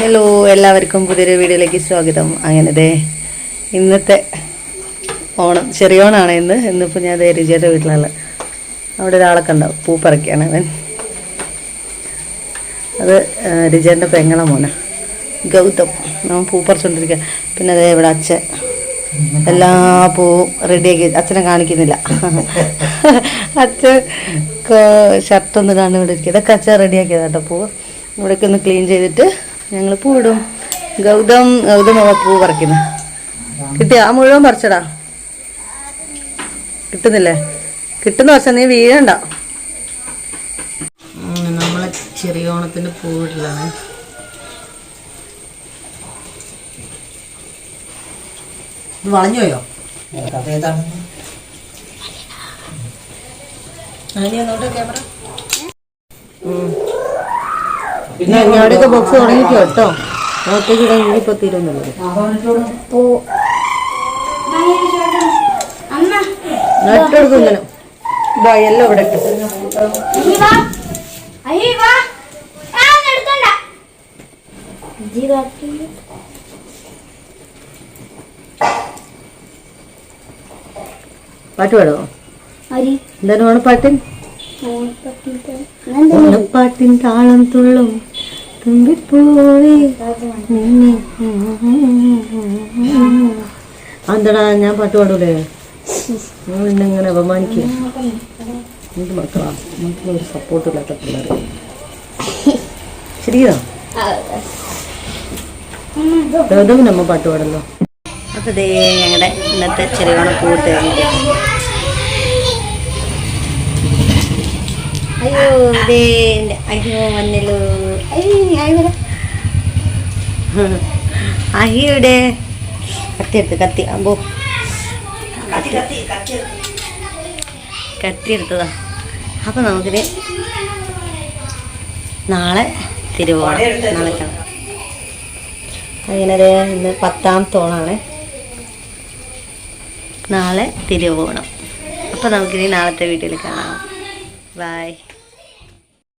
Hello എല്ലാവർക്കും പുതിയൊരു വീഡിയോയിലേക്ക് സ്വാഗതം. അങ്ങനെ ദേ ഇന്നത്തെ ഓണം ചെറിയ ഓണാണ് ഇന്ന്. ഇന്നിപ്പോൾ ഞാൻ ദേ രുചിയുടെ വീട്ടിലാണ് അവിടെ ഒരാളൊക്കെ ഉണ്ടാവും പൂ പറിക്കുകയാണ് അവൻ. അത് രുചിയുടെ പെങ്ങളെ മോന. ഗൗതം. നമ്മൾ പൂ പറിച്ചുകൊണ്ടിരിക്കുക പിന്നെ അതേ ഇവിടെ അച്ഛൻ. എല്ലാ പൂവും റെഡിയാക്കി അച്ഛനെ കാണിക്കുന്നില്ല. അച്ഛൻ ഷർട്ടൊന്ന് കാണും ഇവിടെ ഇരിക്കുക ഇതൊക്കെ അച്ഛൻ റെഡിയാക്കിയതാട്ടോ പൂവ് ഇവിടെയൊക്കെ ഒന്ന് ക്ലീൻ ചെയ്തിട്ട് ഞങ്ങൾ പൂവിടും. ഗൗതം ഗൗതം പൂ പറിക്കുന്നു. കിട്ടിയ? ആ മുഴുവൻ പറിച്ചടാ. കിട്ടുന്നില്ലേ? കിട്ടുന്ന വർഷം നീ വീഴണ്ട. നമ്മളെ ചെറിയ ഓണത്തിന്റെ പൂവിടലാണ് ഇത് വളഞ്ഞു പോയോ അതേതാണ് പിന്നെ ഞങ്ങളുടെയൊക്കെ ബോക്സ് തുടങ്ങിക്കോ കേട്ടോ. ഒറ്റയ്ക്ക് ഇടാൻ ഇനിയിപ്പോ തീരുന്നുള്ളൂ നട്ടെടുക്കില്ലല്ലോ ഇതാ എല്ലാം ഇവിടെ ഇട്ടു. പാട്ട് പാടുമോ എന്താണ് പാട്ടിൻ? പാട്ടിൻ താളം തുള്ളും. എന്താടാ ഞാൻ പാട്ട് പാടൂലേ? ഇങ്ങനെ അപമാനിക്കുക മക്കളാ മക്കളെ ഒരു സപ്പോർട്ട് ഇല്ലാത്ത പിള്ളേർ ശരിയാ? ഗൗതമിന് അമ്മ പാട്ട് പാടല്ലോ. അപ്പൊ ദേ ഞങ്ങളുടെ ഇന്നത്തെ ചെറിയ പൂട്ട് അയ്യോ ദേ അയ്യോ വന്നല്ലോ അഹിയുടെ കത്തി എടുത്ത് കത്തി. അമ്പോ. കത്തി. എടുത്തതാ അപ്പൊ നമുക്കിത് നാളെ തിരുവോണം. നാളെ കാണാം. അങ്ങനെ ഇന്ന് പത്താം തോളാണ്. നാളെ തിരുവോണം. അപ്പൊ നമുക്കിനി നാളത്തെ വീട്ടിൽ കാണാം. ബൈ